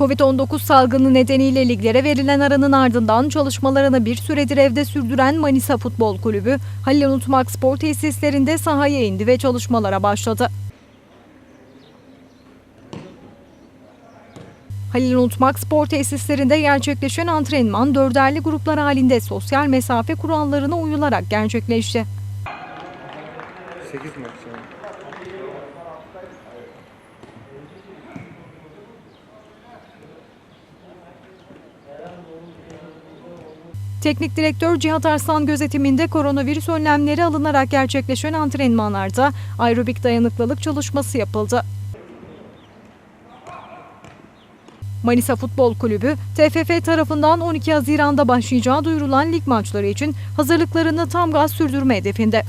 Covid-19 salgını nedeniyle liglere verilen aranın ardından çalışmalarını bir süredir evde sürdüren Manisa Futbol Kulübü, Halil Unutmak Spor Tesislerinde sahaya indi ve çalışmalara başladı. Halil Unutmak Spor Tesislerinde gerçekleşen antrenman dörderli gruplar halinde sosyal mesafe kurallarına uyularak gerçekleşti. 8 maç Teknik direktör Cihat Arslan gözetiminde koronavirüs önlemleri alınarak gerçekleşen antrenmanlarda aerobik dayanıklılık çalışması yapıldı. Manisa Futbol Kulübü, TFF tarafından 12 Haziran'da başlayacağı duyurulan lig maçları için hazırlıklarını tam gaz sürdürme hedefinde.